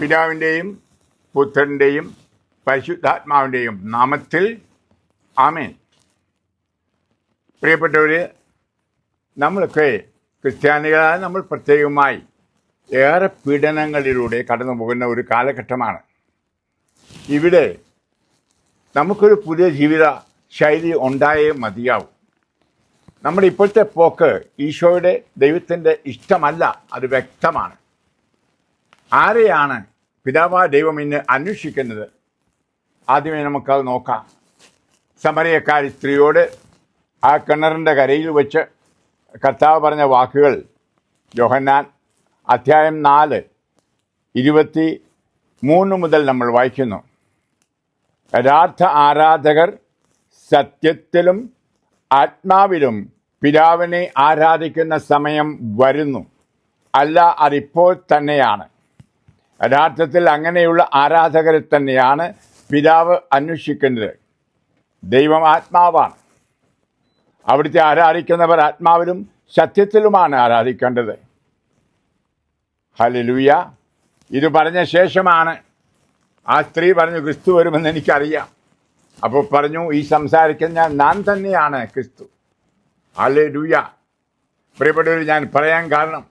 പിതാവിന്റെയും പുത്രന്റെയും പരിശുദ്ധാത്മാവിന്റെയും നാമത്തിൽ ആമേൻ. പ്രിയപ്പെട്ടവർ നമ്മളൊക്കെ ക്രിസ്ത്യാനികളായ നമ്മൾ പ്രത്യേകമായി ഏറെ പീഡനങ്ങളിലൂടെ കടന്നു പോകുന്ന ഒരു കാലഘട്ടമാണ്. ഇവിടെ നമുക്കൊരു പുതിയ ജീവിത ശൈലി ഉണ്ടായേ മതിയാവും. നമ്മുടെ ഇപ്പോഴത്തെ പോക്ക് ഈശോയുടെ ദൈവത്തിന്റെ ഇഷ്ടമല്ല അത് വ്യക്തമാണ്. ആരെയാണ് പിതാവാ ദൈവം ഇന്ന് അന്വേഷിക്കുന്നത്? ആദ്യമേ നമുക്കത് നോക്കാം. സമരയക്കാരി സ്ത്രീയോട് ആ കിണറിന്റെ കരയിൽ വെച്ച് കർത്താവ് പറഞ്ഞ വാക്കുകൾ ജോഹന്നാൻ അധ്യായം നാല് ഇരുപത്തി മൂന്ന് മുതൽ നമ്മൾ വായിക്കുന്നു. യഥാർത്ഥ ആരാധകർ സത്യത്തിലും ആത്മാവിലും പിതാവിനെ ആരാധിക്കുന്ന സമയം വരുന്നു. അല്ല അതിപ്പോൾ തന്നെയാണ്. യഥാർത്ഥത്തിൽ അങ്ങനെയുള്ള ആരാധകരെ തന്നെയാണ് പിതാവ് അന്വേഷിക്കുന്നത് ദൈവം ആത്മാവാണ്. അവിടുത്തെ ആരാധിക്കുന്നവർ ആത്മാവിലും സത്യത്തിലുമാണ് ആരാധിക്കേണ്ടത്. ഹലിലൂയ ഇത് പറഞ്ഞ ശേഷമാണ് ആ സ്ത്രീ പറഞ്ഞു ക്രിസ്തു വരുമെന്ന് എനിക്കറിയാം. അപ്പോൾ പറഞ്ഞു ഈ സംസാരിക്കുന്ന ഞാൻ തന്നെയാണ് ക്രിസ്തു. ഹലിലൂയ പ്രിയപ്പെട്ടവർ ഞാൻ പറയാൻ കാരണം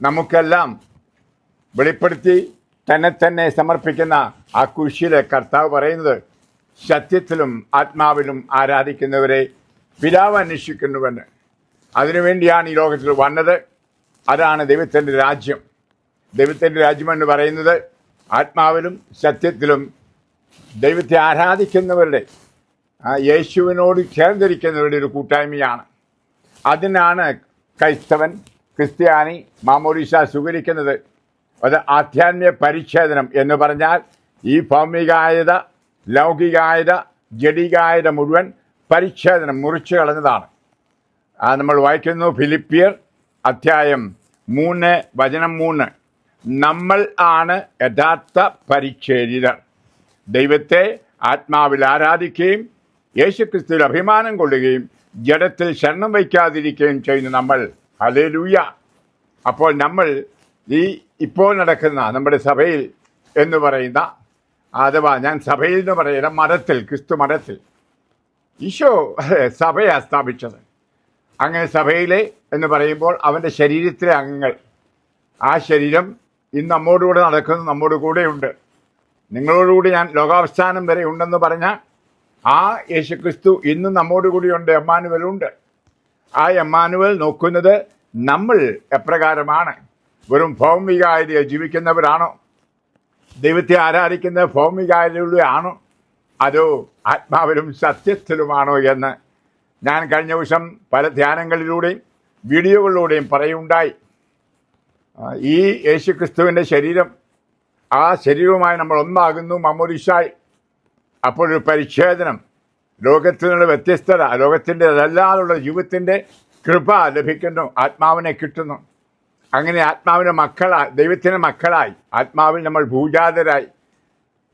നമുക്കെല്ലാം വെളിപ്പെടുത്തി തന്നെ തന്നെ സമർപ്പിക്കുന്ന ആ കുരിശിലെ കർത്താവ് പറയുന്നത് സത്യത്തിലും ആത്മാവിലും ആരാധിക്കുന്നവരെ പിതാവ് അന്വേഷിക്കുന്നുവെന്ന്. അതിനുവേണ്ടിയാണ് ഈ ലോകത്തിൽ വന്നത്. അതാണ് ദൈവത്തിന്റെ രാജ്യം. ദൈവത്തിന്റെ രാജ്യമെന്ന് പറയുന്നത് ആത്മാവിലും സത്യത്തിലും ദൈവത്തെ ആരാധിക്കുന്നവരുടെ യേശുവിനോട് ചേർന്നിരിക്കുന്നവരുടെ ഒരു കൂട്ടായ്മയാണ്. അതിനാണ് ക്രൈസ്തവൻ ക്രിസ്ത്യാനി മാമോദിസ സ്വീകരിക്കുന്നത്. അത് ആധ്യാത്മിക പരിച്ഛേദനം എന്ന് പറഞ്ഞാൽ ഈ ഭൗമികായത ലൗകികായത ജഡികായത മുഴുവൻ പരിച്ഛേദനം മുറിച്ചു കളഞ്ഞതാണ്. ആ നമ്മൾ വായിക്കുന്നു ഫിലിപ്പിയർ അധ്യായം മൂന്ന് വചനം മൂന്ന്. നമ്മൾ ആണ് യഥാർത്ഥ പരിച്ഛേദിതർ. ദൈവത്തെ ആത്മാവിൽ ആരാധിക്കുകയും യേശുക്രിസ്തുവിൽ അഭിമാനം കൊള്ളുകയും ജഡത്തിൽ ശരണം വയ്ക്കാതിരിക്കുകയും ചെയ്യുന്ന നമ്മൾ. ഹലേലൂയ അപ്പോൾ നമ്മൾ ഈ ഇപ്പോൾ നടക്കുന്ന നമ്മുടെ സഭയിൽ എന്ന് പറയുന്ന അഥവാ ഞാൻ സഭയിൽ എന്ന് പറയുന്ന മതത്തിൽ ക്രിസ്തു മതത്തിൽ ഈശോ സഭയാണ് സ്ഥാപിച്ചത്. അങ്ങനെ സഭയിലെ എന്ന് പറയുമ്പോൾ അവന്റെ ശരീരത്തിലെ അംഗങ്ങൾ. ആ ശരീരം ഇന്ന് നമ്മോടുകൂടെ നടക്കുന്നു നമ്മോട് കൂടെയുണ്ട്. നിങ്ങളോടുകൂടി ഞാൻ ലോകാവസ്ഥാനം വരെ ഉണ്ടെന്ന് പറഞ്ഞ ആ യേശുക്രിസ്തു ഇന്നും നമ്മോട് എമ്മാനുവൽ എമ്മാനുവലുണ്ട്. ആ എമ്മാനുവൽ നോക്കുന്നത് നമ്മൾ എപ്രകാരമാണ്? വെറും ഭൗമികായ ജീവിക്കുന്നവരാണോ? ദൈവത്തെ ആരാധിക്കുന്ന ഭൗമികാരിലൂടെ ആണോ? അതോ ആത്മാവിലും സത്യത്തിലുമാണോ എന്ന് ഞാൻ കഴിഞ്ഞ ദിവസം പല ധ്യാനങ്ങളിലൂടെയും വീഡിയോകളിലൂടെയും പറയുണ്ടായി ഈ യേശുക്രിസ്തുവിന്റെ ശരീരം ആ ശരീരവുമായി നമ്മൾ ഒന്നാകുന്നു മമ്മൂരിഷായി അപ്പോഴൊരു പരിച്ഛേദനം ലോകത്തിൽ നിന്നുള്ള വ്യത്യസ്തത ലോകത്തിന്റെ അതല്ലാതുള്ള ജീവിതത്തിന്റെ കൃപ ലഭിക്കുന്നു ആത്മാവിനെ കിട്ടുന്നു. അങ്ങനെ ആത്മാവിന്റെ മക്കളായി ദൈവത്തിന്റെ മക്കളായി. ആത്മാവിൽ നമ്മൾ ഭൂജാതരായി.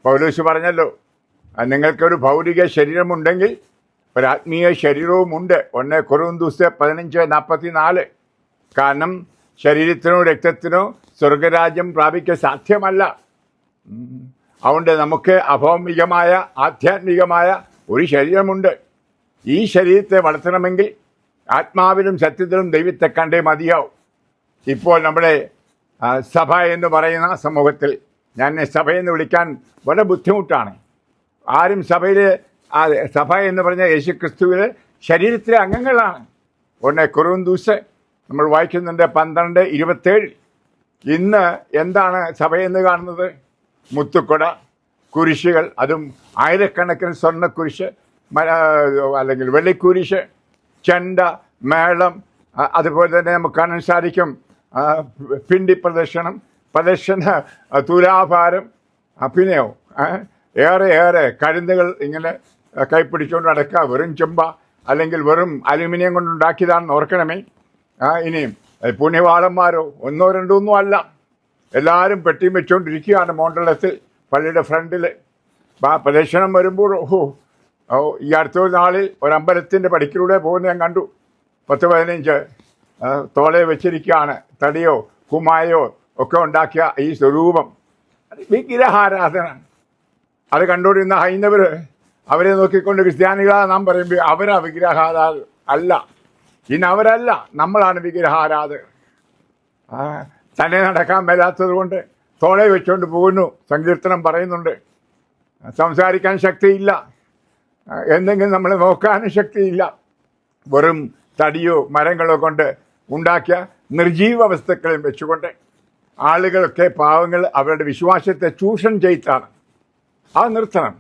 പൗലോസ് പറഞ്ഞല്ലോ നിങ്ങൾക്കൊരു ഭൗതിക ശരീരമുണ്ടെങ്കിൽ ഒരു ആത്മീയ ശരീരവുമുണ്ട്. ഒന്ന് കുറവും ദിവസത്തെ പതിനഞ്ച് നാൽപ്പത്തി നാല് കാരണം ശരീരത്തിനോ രക്തത്തിനോ സ്വർഗരാജ്യം പ്രാപിക്കാൻ സാധ്യമല്ല. അതുകൊണ്ട് നമുക്ക് അഭൗമികമായ ആധ്യാത്മികമായ ഒരു ശരീരമുണ്ട്. ഈ ശരീരത്തെ വളർത്തണമെങ്കിൽ ആത്മാവിലും സത്യത്തിലും ദൈവത്തെ കണ്ടേ മതിയാവും. ഇപ്പോൾ നമ്മുടെ സഭ എന്ന് പറയുന്ന സമൂഹത്തിൽ ഞാൻ സഭയെന്ന് വിളിക്കാൻ വളരെ ബുദ്ധിമുട്ടാണ്. ആരും സഭയിൽ സഭ എന്ന് പറഞ്ഞ യേശുക്രിസ്തുവിലെ ശരീരത്തിലെ അംഗങ്ങളാണ്. ഒന്ന് കുറുന്തൂസ് നമ്മൾ വായിക്കുന്നുണ്ട് പന്ത്രണ്ട് ഇരുപത്തേഴ്. ഇന്ന് എന്താണ് സഭയെന്ന് കാണുന്നത്? മുത്തുക്കൊട കുരിശുകൾ അതും ആയിരക്കണക്കിന് സ്വർണ കുരിശ് അല്ലെങ്കിൽ വെള്ളിക്കുരിശ് ചെണ്ട മേളം അതുപോലെ തന്നെ നമുക്ക് കാണാൻ സാധിക്കും പിണ്ടി പ്രദർശനം പ്രദർശന തുലാഭാരം അഭിനയവും ഏറെ ഏറെ കരുന്നുകൾ ഇങ്ങനെ കൈപ്പിടിച്ചുകൊണ്ട് നടക്കുക. വെറും ചെമ്പ അല്ലെങ്കിൽ വെറും അലുമിനിയം കൊണ്ടുണ്ടാക്കിയതാണെന്ന് ഓർക്കണമേ. ആ ഇനിയും പുണ്യവാളന്മാരോ ഒന്നോ രണ്ടോ ഒന്നും അല്ല. എല്ലാവരും പെട്ടിയും വെച്ചുകൊണ്ടിരിക്കുകയാണ് മോണ്ടലത്തിൽ പള്ളിയുടെ ഫ്രണ്ടിൽ ആ പ്രദക്ഷിണം വരുമ്പോൾ ഓഹോ ഓ ഈ അടുത്ത നാളിൽ ഒരമ്പലത്തിന്റെ പടിക്കിലൂടെ പോകുന്ന ഞാൻ കണ്ടു. പത്ത് പതിനഞ്ച് തോളെ വെച്ചിരിക്കുകയാണ്. തടിയോ കുമായോ ഒക്കെ ഉണ്ടാക്കിയ ഈ സ്വരൂപം. വിഗ്രഹാരാധന അത് കണ്ടുകൊണ്ടിരുന്ന ഹൈന്ദവർ അവരെ നോക്കിക്കൊണ്ട് ക്രിസ്ത്യാനികളാണ് നാം പറയുമ്പോൾ അവരാ വിഗ്രഹാരാധ അല്ല. ഇനി അവരല്ല. നമ്മളാണ് വിഗ്രഹാരാധകർ. തന്നെ നടക്കാൻ മേലാത്തത് കൊണ്ട് തോളെ വെച്ചുകൊണ്ട് പോകുന്നു. സങ്കീർത്തനം പറയുന്നുണ്ട്. സംസാരിക്കാൻ ശക്തിയില്ല. എന്തെങ്കിലും നമ്മളെ നോക്കാനും ശക്തിയില്ല. വെറും തടിയോ മരങ്ങളോ കൊണ്ട് ഉണ്ടാക്കിയ നിർജീവ വസ്തുക്കളെയും വെച്ചുകൊണ്ട് ആളുകളൊക്കെ പാവങ്ങൾ അവരുടെ വിശ്വാസത്തെ ചൂഷണം ചെയ്താണ്. അത് നിർത്തണം.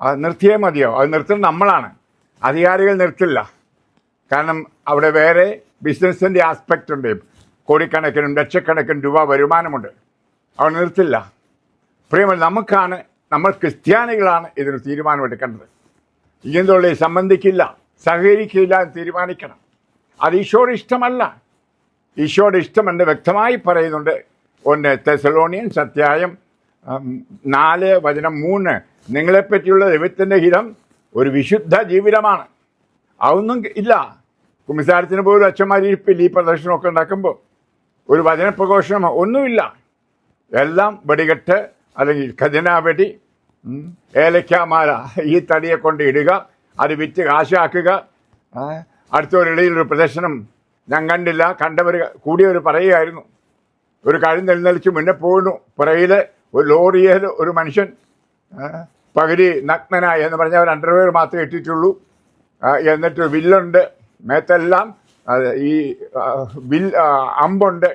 അത് നിർത്തിയേ മതിയോ? അത് നിർത്തുന്നത് നമ്മളാണ്. അധികാരികൾ നിർത്തില്ല. കാരണം അവിടെ വേറെ ബിസിനസ്സിന്റെ ആസ്പെക്റ്റ് ഉണ്ട്. കോടിക്കണക്കിനും ലക്ഷക്കണക്കിനും രൂപ വരുമാനമുണ്ട്. അവർ നിർത്തില്ല. പ്രിയമല്ല നമുക്കാണ് നമ്മൾ ക്രിസ്ത്യാനികളാണ് ഇതിന് തീരുമാനമെടുക്കേണ്ടത്. ഇങ്ങനെയുള്ള സംബന്ധിക്കില്ല സഹകരിക്കില്ല എന്ന് തീരുമാനിക്കണം. അത് ഈശോയുടെ ഇഷ്ടമല്ല ഈശോയുടെ ഇഷ്ടമെന്ന് വ്യക്തമായി പറയുന്നുണ്ട്. ഒന്ന് തെസലോണിയൻ സത്യായം നാല് വചനം മൂന്ന്. നിങ്ങളെപ്പറ്റിയുള്ള ദൈവത്തിന്റെ ഹിതം ഒരു വിശുദ്ധ ജീവിതമാണ്. അതൊന്നും ഇല്ല. കുമിസാരത്തിന് പോലും അച്ഛന്മാരിപ്പില്ല ഈ പ്രദർശനമൊക്കെ ഉണ്ടാക്കുമ്പോൾ ഒരു വചനപ്രഘോഷണമോ ഒന്നുമില്ല. എല്ലാം വെടികെട്ട് അല്ലെങ്കിൽ ഖജനാവെടി വെടി ഏലക്കാമാല ഈ തടിയെ കൊണ്ട് ഇടുക അത് വിറ്റ് കാശാക്കുക അടുത്ത ഒരു പ്രദർശനം ഞാൻ കണ്ടില്ല. കണ്ടവർ കൂടിയവർ പറയുകയായിരുന്നു. ഒരു കഴുന്ന് നിലനിൽച്ച് മുന്നേ പോകുന്നു പുറയിൽ ഒരു ലോറിയിൽ ഒരു മനുഷ്യൻ പകുതി നഗ്നനായി എന്ന് പറഞ്ഞാൽ ഒരു അണ്ടർവെയർ മാത്രമേ ഇട്ടിട്ടുള്ളൂ. എന്നിട്ട് വില്ലുണ്ട്. മേത്തെല്ലാം ഈ വിൽ അമ്പുണ്ട്.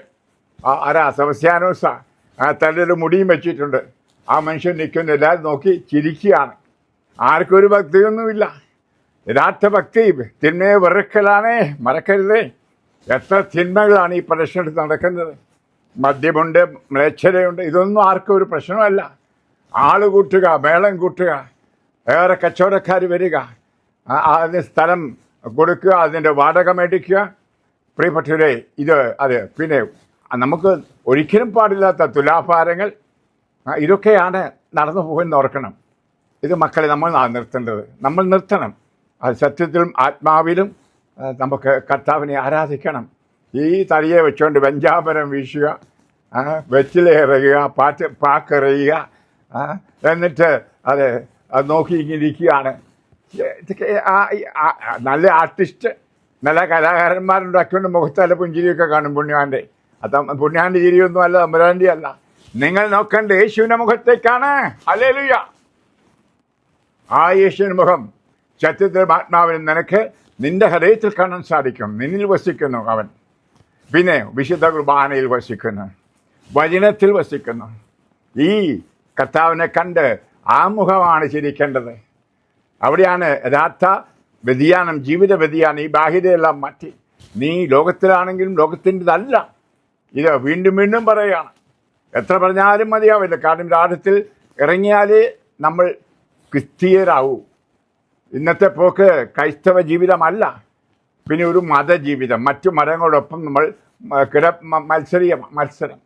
ആരാ? സെബസ്യാനോസ തലയിൽ മുടിയും വെച്ചിട്ടുണ്ട്. ആ മനുഷ്യൻ നിൽക്കുന്നില്ല. നോക്കി ചിരിക്കുകയാണ്. ആർക്കും ഒരു ഭക്തിയൊന്നുമില്ല. യഥാർത്ഥ ഭക്തി തിന്മയെ വെറുക്കലാണേ മറക്കരുതേ. എത്ര തിന്മകളാണ് ഈ പ്രദർശനത്തിൽ നടക്കുന്നത്? മദ്യമുണ്ട് മ്ലേച്ഛതയുണ്ട് ഇതൊന്നും ആർക്കും ഒരു പ്രശ്നമല്ല. ആൾ കൂട്ടുക മേളം കൂട്ടുക വേറെ കച്ചവടക്കാർ വരിക അതിന് സ്ഥലം കൊടുക്കുക അതിന്റെ വാടക മേടിക്കുക. പ്രിയപ്പെട്ടവരെ ഇത് അത് പിന്നെ നമുക്ക് ഒരിക്കലും പാടില്ലാത്ത തുലാഭാരങ്ങൾ ഇതൊക്കെയാണ് നടന്നു പോകുന്ന ഓർക്കണം. ഇത് മക്കളെ നമ്മൾ നിർത്തേണ്ടത്. നമ്മൾ നിർത്തണം. അത് സത്യത്തിലും ആത്മാവിലും നമുക്ക് കർത്താവിനെ ആരാധിക്കണം. ഈ തലയെ വെച്ചുകൊണ്ട് വെഞ്ചാപരം വീശുക വെച്ചിലേറിയുക പാറ്റ് പാക്കെറിയുക എന്നിട്ട് അത് നോക്കി ഇരിക്കുകയാണ്. നല്ല ആർട്ടിസ്റ്റ് നല്ല കലാകാരന്മാരുണ്ടാക്കിക്കൊണ്ട് മുഖത്തല്ല പുഞ്ചിരിയൊക്കെ കാണും പുണ്യാന്റെ അത് പുണ്യാന്റെ ചിരിയൊന്നും അല്ല തമ്പുരാന്റെ അല്ല. നിങ്ങൾ നോക്കേണ്ട യേശുവിന്റെ മുഖത്തേക്കാണ്. അല്ലേലുയ്യ ആ യേശുവിൻ മുഖം. സത്യത്തിൽ ആത്മാവിനും നിനക്ക് നിന്റെ ഹൃദയത്തിൽ കാണാൻ സാധിക്കും. നിന്നിൽ വസിക്കുന്നു അവൻ. പിന്നെ വിശുദ്ധ കുർബാനയിൽ വസിക്കുന്നു. വചനത്തിൽ വസിക്കുന്നു. ഈ കർത്താവിനെ കണ്ട് ആ മുഖമാണ് ചിരിക്കേണ്ടത്. അവിടെയാണ് യഥാർത്ഥ വ്യതിയാനം ജീവിത വ്യതിയാനം. ഈ ബാഹ്യതയെല്ലാം മാറ്റി. നീ ലോകത്തിലാണെങ്കിലും ലോകത്തിന്റെതല്ല. ഇത് വീണ്ടും വീണ്ടും പറയുകയാണ്. എത്ര പറഞ്ഞാലും മതിയാവില്ല. കാരണം രാജ്യത്തിൽ ഇറങ്ങിയാലേ നമ്മൾ ക്രിസ്തീയരാവൂ. ഇന്നത്തെ പോക്ക് ക്രൈസ്തവ ജീവിതമല്ല. പിന്നെ ഒരു മതജീവിതം. മറ്റു മതങ്ങളോടൊപ്പം നമ്മൾ കിട മത്സരീയ മത്സരം.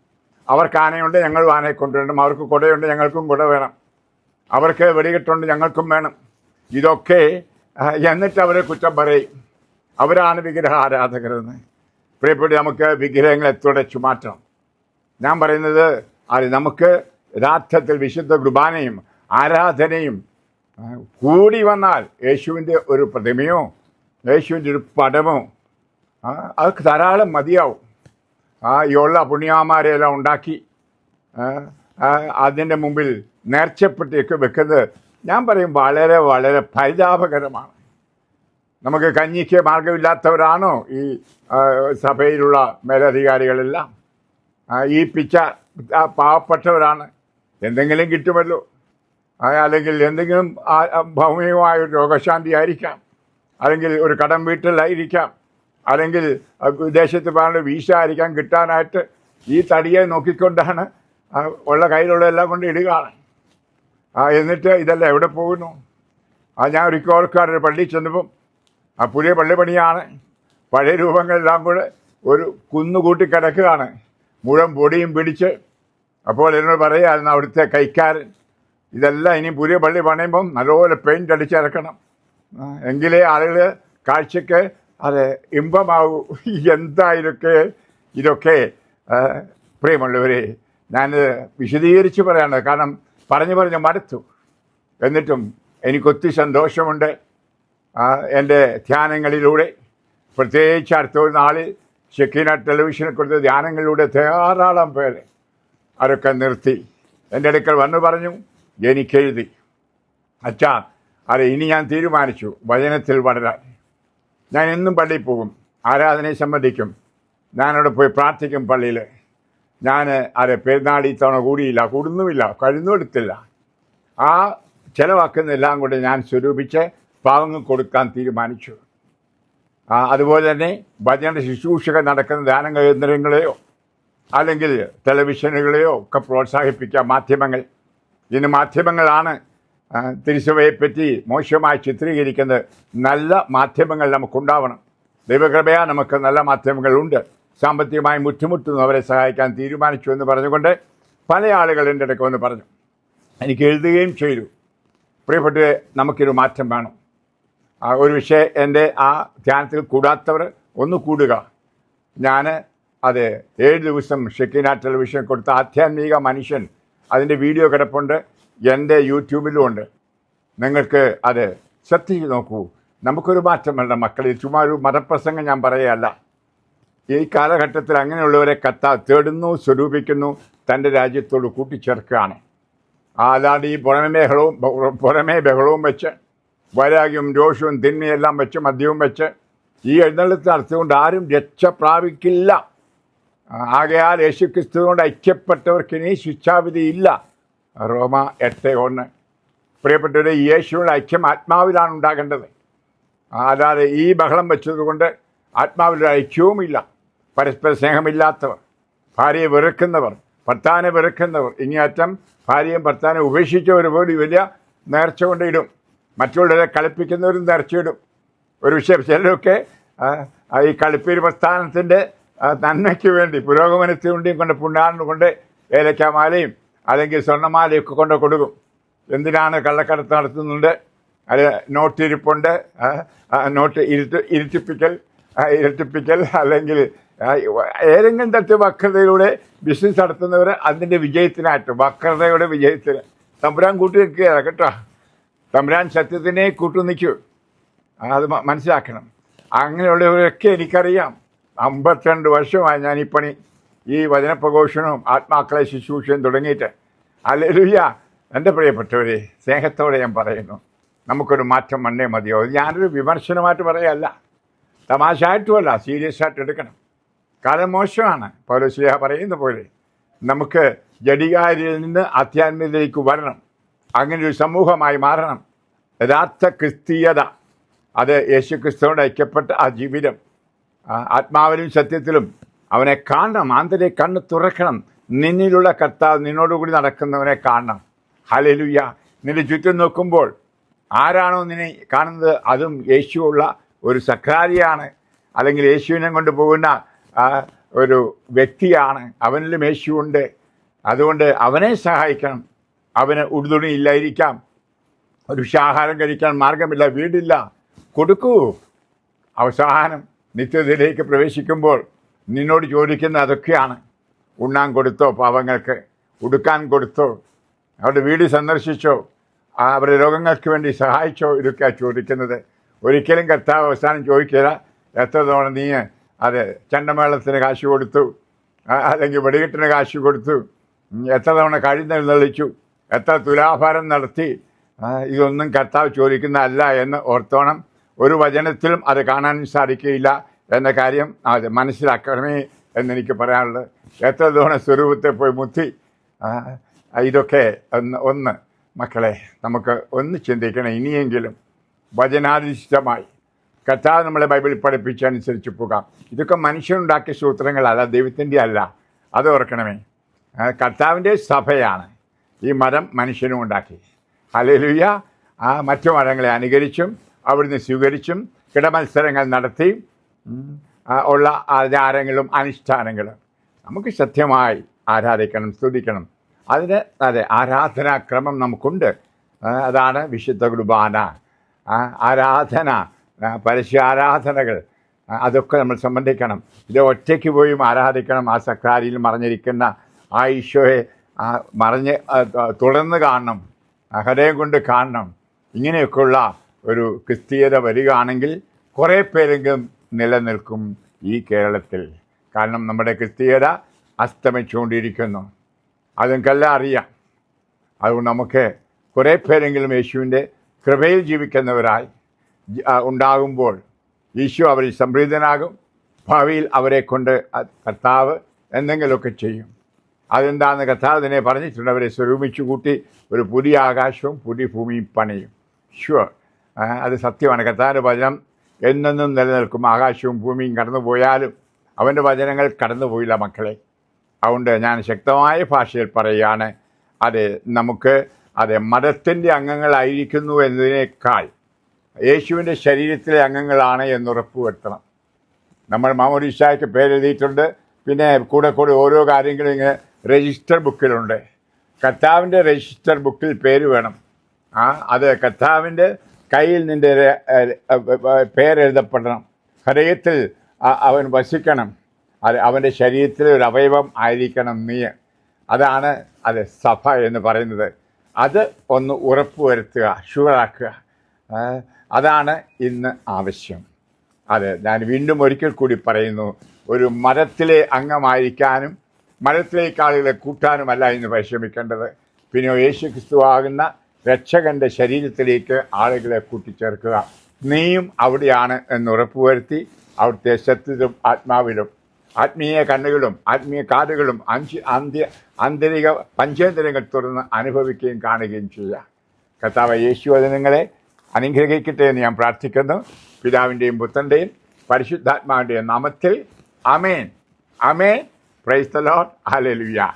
അവർക്ക് ആനയുണ്ട് ഞങ്ങൾ ആനയെ കൊണ്ടുവരണം. അവർക്ക് കുടയുണ്ട് ഞങ്ങൾക്കും കുട വേണം. അവർക്ക് വെടികെട്ടുണ്ട് ഞങ്ങൾക്കും വേണം. ഇതൊക്കെ എന്നിട്ട് അവരെ കുറ്റം പറയും. അവരാണ് വിഗ്രഹ ആരാധകരെന്ന്. പ്രിയപ്പെട്ട് നമുക്ക് വിഗ്രഹങ്ങളെ തുടച്ചു ചുമാറ്റണം? ഞാൻ പറയുന്നത് അത് നമുക്ക് യഥാർത്ഥത്തിൽ വിശുദ്ധ കുർബാനയും ആരാധനയും കൂടി വന്നാൽ യേശുവിന്റെ ഒരു പ്രതിമയോ യേശുവിന്റെ ഒരു പടമോ അത് ധാരാളം മതിയാവും. ആ ഉള്ള പുണ്യാമാരെയെല്ലാം ഉണ്ടാക്കി അതിന്റെ മുമ്പിൽ നേർച്ചപ്പെട്ടിയൊക്കെ വെക്കുന്നത് ഞാൻ പറയും വളരെ വളരെ പരിതാപകരമാണ്. നമുക്ക് കഞ്ഞിക്ക് മാർഗമില്ലാത്തവരാണോ ഈ സഭയിലുള്ള മേലധികാരികളെല്ലാം? ഈ പിച്ച പാവപ്പെട്ടവരാണ്. എന്തെങ്കിലും കിട്ടുമല്ലോ. അല്ലെങ്കിൽ എന്തെങ്കിലും ഭൗമികമായ ഒരു രോഗശാന്തി ആയിരിക്കാം. അല്ലെങ്കിൽ ഒരു കടം വീട്ടിലായിരിക്കാം. അല്ലെങ്കിൽ വിദേശത്ത് പറഞ്ഞ വീസ ആയിരിക്കാം കിട്ടാനായിട്ട് ഈ തടിയെ നോക്കിക്കൊണ്ടാണ് ഉള്ള കയ്യിലുള്ള എല്ലാം കൊണ്ട് ഇടുകയാണ്. ആ എന്നിട്ട് ഇതെല്ലാം എവിടെ പോകുന്നു? ആ ഞാൻ ഒരു കോർക്കാരൊരു പള്ളി ചെന്നപ്പം ആ പുതിയ പള്ളി പണിയാണ് പഴയ രൂപങ്ങളെല്ലാം കൂടെ ഒരു കുന്നുകൂട്ടി കിടക്കുകയാണ്. മുഴുവൻ പൊടിയും പിടിച്ച് അപ്പോൾ എന്നോട് പറയുമായിരുന്നു അവിടുത്തെ കൈക്കാരൻ. ഇതെല്ലാം ഇനി പുതിയ പള്ളി പണിയുമ്പം നല്ലപോലെ പെയിന്റ് അടിച്ചിറക്കണം എങ്കിലേ ആളുകൾ കാഴ്ചക്ക് അത് ഇമ്പമാവൂ. എന്താ ഇതൊക്കെ ഇതൊക്കെ പ്രിയമുള്ളവരെ ഞാനത് വിശദീകരിച്ച് പറയാണ്. കാരണം പറഞ്ഞു പറഞ്ഞ് മടുത്തു. എന്നിട്ടും എനിക്കൊത്തി സന്തോഷമുണ്ട്. എന്റെ ധ്യാനങ്ങളിലൂടെ. പ്രത്യേകിച്ച് അടുത്ത ഒരു നാളിൽ ഷെക്കീന ടെലിവിഷനിൽ കൊടുത്ത ധ്യാനങ്ങളിലൂടെ ധാരാളം പേര് അവരൊക്കെ നിർത്തി. എന്റെ അടുക്കൽ വന്നു പറഞ്ഞു. എനിക്കെഴുതി. അച്ഛാ അതെ ഇനി ഞാൻ തീരുമാനിച്ചു. വചനത്തിൽ വളരാൻ. ഞാൻ എന്നും പള്ളിയിൽ പോകും. ആരാധനയെ സംബന്ധിക്കും. ഞാനവിടെ പോയി പ്രാർത്ഥിക്കും പള്ളിയിൽ. ഞാൻ അതെ പെരുന്നാൾ തവണ കൂടിയില്ല. കൂടുന്നുമില്ല. കഴിഞ്ഞെടുത്തില്ല ആ ചിലവാക്കുന്നതെല്ലാം കൂടെ ഞാൻ സ്വരൂപിച്ച് പാവങ്ങൾ കൊടുക്കാൻ തീരുമാനിച്ചു. അതുപോലെ തന്നെ ഭജന ശുശ്രൂഷകൾ നടക്കുന്ന ധ്യാന കേന്ദ്രങ്ങളെയോ അല്ലെങ്കിൽ ടെലിവിഷനുകളെയോ ഒക്കെ പ്രോത്സാഹിപ്പിക്കുക മാധ്യമങ്ങൾ. ഇന്ന് മാധ്യമങ്ങളാണ് ആ, പറ്റി മോശമായി ചിത്രീകരിക്കുന്നത്. നല്ല മാധ്യമങ്ങൾ നമുക്കുണ്ടാവണം. ദൈവകൃപയാ നമുക്ക് നല്ല മാധ്യമങ്ങളുണ്ട്. സാമ്പത്തികമായി മുറ്റുമുട്ടുന്നവരെ സഹായിക്കാൻ തീരുമാനിച്ചു എന്ന് പറഞ്ഞുകൊണ്ട് പല ആളുകൾ എന്റെ ഇടയ്ക്ക് വന്ന് പറഞ്ഞു. എനിക്ക് എഴുതുകയും ചെയ്തു. പ്രിയപ്പെട്ട നമുക്കൊരു മാറ്റം വേണം. ആ ഒരു വിഷയം എന്റെ ആ ധ്യാനത്തിൽ കൂടാത്തവർ ഒന്ന് കൂടുക. ഞാൻ അത് ഏഴ് ദിവസം ഷെക്കിനാ ടെലിവിഷൻ കൊടുത്ത ആധ്യാത്മിക മനുഷ്യൻ അതിന്റെ വീഡിയോ കിടപ്പുണ്ട് എന്റെ യൂട്യൂബിലും ഉണ്ട്. നിങ്ങൾക്ക് അത് ശ്രദ്ധിച്ച് നോക്കൂ. നമുക്കൊരു മാറ്റം വേണ്ട മക്കളിൽ ചുമ്മാ ഒരു മതപ്രസംഗം ഞാൻ പറയുകയല്ല. ഈ കാലഘട്ടത്തിൽ അങ്ങനെയുള്ളവരെ കത്ത തേടുന്നു സ്വരൂപിക്കുന്നു തന്റെ രാജ്യത്തോട് കൂട്ടിച്ചേർക്കുകയാണ്. അല്ലാതെ ഈ പുറമേ ബഹളവും പുറമേ ബഹളവും വെച്ച് വൈരാഗ്യവും രോഷവും തിന്മയെല്ലാം വെച്ച് മദ്യവും വെച്ച് ഈ എഴുന്നള്ളത്ത് നടത്തിക്കൊണ്ട് ആരും രക്ഷ പ്രാപിക്കില്ല ആകയാൽ കൊണ്ട് ഐക്യപ്പെട്ടവർക്ക് ഇനി ശിക്ഷാവിധി ഇല്ല. റോമ എട്ട് ഒന്ന്. പ്രിയപ്പെട്ടവരെ യേശുവിന്റെ ഐക്യം ആത്മാവിലാണ് ഉണ്ടാകേണ്ടത്. അല്ലാതെ ഈ ബഹളം വെച്ചതുകൊണ്ട് ആത്മാവിലൊരു ഐക്യവുമില്ല. പരസ്പര സ്നേഹമില്ലാത്തവർ ഭാര്യയെ വെറുക്കുന്നവർ ഭർത്താവിനെ വെറുക്കുന്നവർ ഇനിയറ്റം ഭാര്യയും ഭർത്താവിനെ ഉപേക്ഷിച്ചവർ പോലും വലിയ നേർച്ച കൊണ്ടിടും മറ്റുള്ളവരെ കളിപ്പിക്കുന്നവരും നേർച്ചയിടും ഒരു വിഷയം ചിലരൊക്കെ ഈ കളിപ്പീര് പ്രസ്ഥാനത്തിന്റെ ആ, നന്മയ്ക്ക് വേണ്ടി പുരോഗമനത്തിന് വേണ്ടിയും കൊണ്ട് പുണ്ണാറിന് കൊണ്ട് ഏലക്കാമാലയും അല്ലെങ്കിൽ സ്വർണമാലയും ഒക്കെ കൊണ്ട് കൊടുക്കും. എന്തിനാണ് കള്ളക്കടത്ത് നടത്തുന്നുണ്ട്? അത് നോട്ടിരിപ്പുണ്ട്. നോട്ട് ഇരുട്ട് ഇരുട്ടിപ്പിക്കൽ ഇരട്ടിപ്പിക്കൽ അല്ലെങ്കിൽ ഏതെങ്കിലും തരത്തിൽ വക്രതയിലൂടെ ബിസിനസ് നടത്തുന്നവർ അതിന്റെ വിജയത്തിനായിട്ട് വക്രതയുടെ വിജയത്തിന്. തമ്പുരാൻ കൂട്ടി നിൽക്കുകയാണ് കേട്ടോ. തമ്പുരാൻ സത്യത്തിനെ കൂട്ടു നിൽക്കൂ അത് മനസ്സിലാക്കണം. അങ്ങനെയുള്ളവരൊക്കെ എനിക്കറിയാം. അമ്പത്തിരണ്ട് വർഷമായി ഞാൻ ഈ പണി ഈ വചനപ്രഘോഷണവും ആത്മാക്കളെ ശുശ്രൂഷയും തുടങ്ങിയിട്ട്. അല്ലെലുയ്യ എന്റെ പ്രിയപ്പെട്ടവരെ സ്നേഹത്തോടെ ഞാൻ പറയുന്നു. നമുക്കൊരു മാറ്റം വന്നേ മതിയോ? ഞാനൊരു വിമർശനമായിട്ട് പറയല്ല തമാശയായിട്ടുമല്ല സീരിയസ് ആയിട്ട് എടുക്കണം. കാലം മോശമാണ്. പൗലോസ്ലിഹ പറയുന്ന പോലെ നമുക്ക് ജഡികാരിയിൽ നിന്ന് ആധ്യാത്മികതയിലേക്ക് വരണം. അങ്ങനെ ഒരു സമൂഹമായി മാറണം. യഥാർത്ഥ ക്രിസ്തീയത. അത് യേശു ക്രിസ്തുവോട് ഐക്യപ്പെട്ട ആ ജീവിതം. ആത്മാവിലും സത്യത്തിലും അവനെ കാണണം. ആന്തരെ കണ്ണ് തുറക്കണം. നിന്നിലുള്ള കർത്താവ് നിന്നോടുകൂടി നടക്കുന്നവനെ കാണണം. ഹലലുയ്യ നിന്റെ ചുറ്റും നോക്കുമ്പോൾ ആരാണോ നിന്നെ കാണുന്നത്? അതും യേശുവുള്ള ഒരു സക്രാരിയാണ് അല്ലെങ്കിൽ യേശുവിനെ കൊണ്ട് പോകുന്ന ഒരു വ്യക്തിയാണ്. അവനിലും യേശുവുണ്ട്. അതുകൊണ്ട് അവനെ സഹായിക്കണം. അവന് ഉടുതുണി ഇല്ലായിരിക്കാം. ഒരു ആഹാരം കഴിക്കാൻ മാർഗമില്ല. വീടില്ല. കൊടുക്കൂ. അവസാനം നിത്യതയിലേക്ക് പ്രവേശിക്കുമ്പോൾ നിന്നോട് ചോദിക്കുന്ന അതൊക്കെയാണ്. ഉണ്ണാൻ കൊടുത്തോ പാവങ്ങൾക്ക് ഉടുക്കാൻ കൊടുത്തോ അവരുടെ വീട് സന്ദർശിച്ചോ അവരുടെ രോഗങ്ങൾക്ക് വേണ്ടി സഹായിച്ചോ ഇതൊക്കെയാണ് ചോദിക്കുന്നത്. ഒരിക്കലും കർത്താവ് അവസാനം ചോദിക്കുക എത്ര തവണ നീ അത് ചണ്ടമേളത്തിന് കാശ് കൊടുത്തു? അല്ലെങ്കിൽ വെടികെട്ടിന് കാശ് കൊടുത്തു? എത്ര തവണ കഴിഞ്ഞെഴുന്നള്ളിച്ചു എത്ര തുലാഭാരം നടത്തി? ഇതൊന്നും കർത്താവ് ചോദിക്കുന്നതല്ല എന്ന് ഓർത്തോണം ഒരു വചനത്തിലും അത് കാണാൻ സാധിക്കുകയില്ല എന്ന കാര്യം അത് മനസ്സിലാക്കണമേ എന്നെനിക്ക് പറയാനുള്ളത്. എത്ര തവണ സ്വരൂപത്തെ പോയി മുത്തി? ഇതൊക്കെ ഒന്ന് ഒന്ന് മക്കളെ നമുക്ക് ഒന്ന് ചിന്തിക്കണം. ഇനിയെങ്കിലും വചനാധിഷ്ഠമായി കർത്താവ് നമ്മളെ ബൈബിളിൽ പഠിപ്പിച്ചനുസരിച്ച് പോകാം. ഇതൊക്കെ മനുഷ്യനുണ്ടാക്കിയ സൂത്രങ്ങളല്ല ദൈവത്തിന്റെ അല്ല. അത് ഓർക്കണമേ. കർത്താവിന്റെ സഭയാണ് ഈ മരം മനുഷ്യനും ഉണ്ടാക്കി ഹലലുയ്യ ആ മറ്റു മരങ്ങളെ അനുകരിച്ചും അവിടുന്ന് സ്വീകരിച്ചും കിടമത്സരങ്ങൾ നടത്തി ഉള്ള ആചാരങ്ങളും അനുഷ്ഠാനങ്ങളും നമുക്ക് സത്യമായി ആരാധിക്കണം സ്തുതിക്കണം. അതിന് അതെ ആരാധനാക്രമം നമുക്കുണ്ട്. അതാണ് വിശുദ്ധ കുർബാന. ആരാധന ആ, പരസ്യ ആരാധനകൾ അതൊക്കെ നമ്മൾ സംബന്ധിക്കണം. ഇത് ഒറ്റയ്ക്ക് പോയും ആരാധിക്കണം ആ സക്രാരിയിൽ മറിഞ്ഞിരിക്കുന്ന ആ ഈശോയെ മറിഞ്ഞ് തുടർന്ന് കാണണം ഹൃദയം കൊണ്ട് കാണണം. ഇങ്ങനെയൊക്കെയുള്ള ഒരു ക്രിസ്തീയത വരികയാണെങ്കിൽ കുറേ പേരെങ്കിലും നിലനിൽക്കും ഈ കേരളത്തിൽ. കാരണം നമ്മുടെ ക്രിസ്തീയത അസ്തമിച്ചുകൊണ്ടിരിക്കുന്നു. അതുങ്ങൾക്കെല്ലാം അറിയാം. അതുകൊണ്ട് നമുക്ക് കുറേ പേരെങ്കിലും യേശുവിന്റെ കൃപയിൽ ജീവിക്കുന്നവരായി ഉണ്ടാകുമ്പോൾ ഈശോ അവരിൽ സംപ്രീതനാകും ഭാവിയിൽ അവരെ കൊണ്ട് കർത്താവ് എന്തെങ്കിലുമൊക്കെ ചെയ്യും. അതെന്താണെന്ന് കർത്താവ് തന്നെ പറഞ്ഞിട്ടുണ്ട്. അവരെ സ്വരൂപിച്ചു കൂട്ടി ഒരു പുതിയ ആകാശവും പുതിയ ഭൂമിയും പണിയും. ഷുവർ അത് സത്യമാണ്. കർത്താവിന്റെ വചനം എന്നെന്നും നിലനിൽക്കും. ആകാശവും ഭൂമിയും കടന്നു പോയാലും അവന്റെ വചനങ്ങൾ കടന്നു പോയില്ല മക്കളെ. അതുകൊണ്ട് ഞാൻ ശക്തമായ ഭാഷയിൽ പറയുകയാണ് അത് നമുക്ക് അത് മതത്തിന്റെ അംഗങ്ങളായിരിക്കുന്നു എന്നതിനേക്കാൾ യേശുവിന്റെ ശരീരത്തിലെ അംഗങ്ങളാണ് എന്ന് ഉറപ്പുവരുത്തണം നമ്മൾ മാമോദിസായ്ക്ക് പേരെഴുതിയിട്ടുണ്ട്. പിന്നെ കൂടെ കൂടെ ഓരോ കാര്യങ്ങളും ഇങ്ങനെ രജിസ്റ്റർ ബുക്കിലുണ്ട്. കർത്താവിന്റെ രജിസ്റ്റർ ബുക്കിൽ പേര് വേണം. ആ അത് കർത്താവിന്റെ കയ്യിൽ നിന്റെ പേരെഴുതപ്പെടണം. ഹൃദയത്തിൽ അവൻ വസിക്കണം. അത് അവന്റെ ശരീരത്തിലെ ഒരു അവയവം ആയിരിക്കണം നീ. അതാണ് അത് സഭ എന്ന് പറയുന്നത്. അത് ഒന്ന് ഉറപ്പുവരുത്തുക ഷുവറാക്കുക. അതാണ് ഇന്ന് ആവശ്യം. അതെ ഞാൻ വീണ്ടും ഒരിക്കൽ കൂടി പറയുന്നു ഒരു മരത്തിലെ അംഗമായിരിക്കാനും മരത്തിലേക്ക് ആളുകളെ കൂട്ടാനുമല്ല ഇന്ന് പരിശ്രമിക്കേണ്ടത്. പിന്നെ യേശു ക്രിസ്തുവാകുന്ന രക്ഷകന്റെ ശരീരത്തിലേക്ക് ആളുകളെ കൂട്ടിച്ചേർക്കുക. നീയും അവിടെയാണ് എന്ന് ഉറപ്പുവരുത്തി അവിടുത്തെ സത്യത്തിലും ആത്മാവിലും ആത്മീയ കണ്ണുകളും ആത്മീയ കാടുകളും അഞ്ച് അന്ത്യ ആന്തരിക പഞ്ചേന്ദ്രങ്ങൾ തുറന്ന് അനുഭവിക്കുകയും കാണുകയും ചെയ്യുക. കർത്താവ് യേശു അത് നിങ്ങളെ അനുഗ്രഹിക്കട്ടെ എന്ന് ഞാൻ പ്രാർത്ഥിക്കുന്നു. പിതാവിന്റെയും പുത്രന്റെയും പരിശുദ്ധാത്മാവിന്റെയും നാമത്തിൽ. Amen amen praise the Lord hallelujah